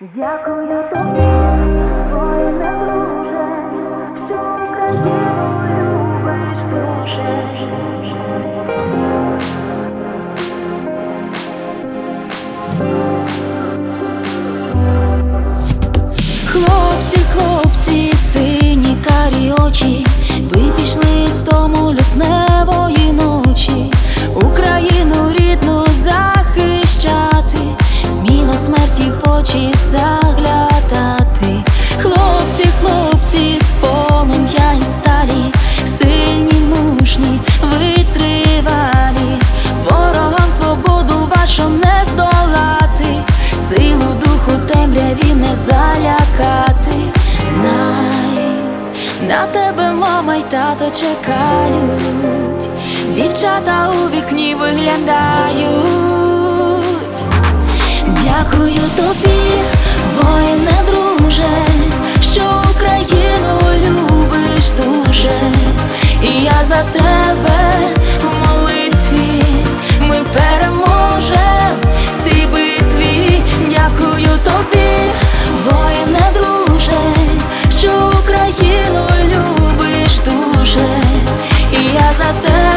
Дякую тобі. тато чекають, дівчата у вікні виглядають. Дякую тобі. te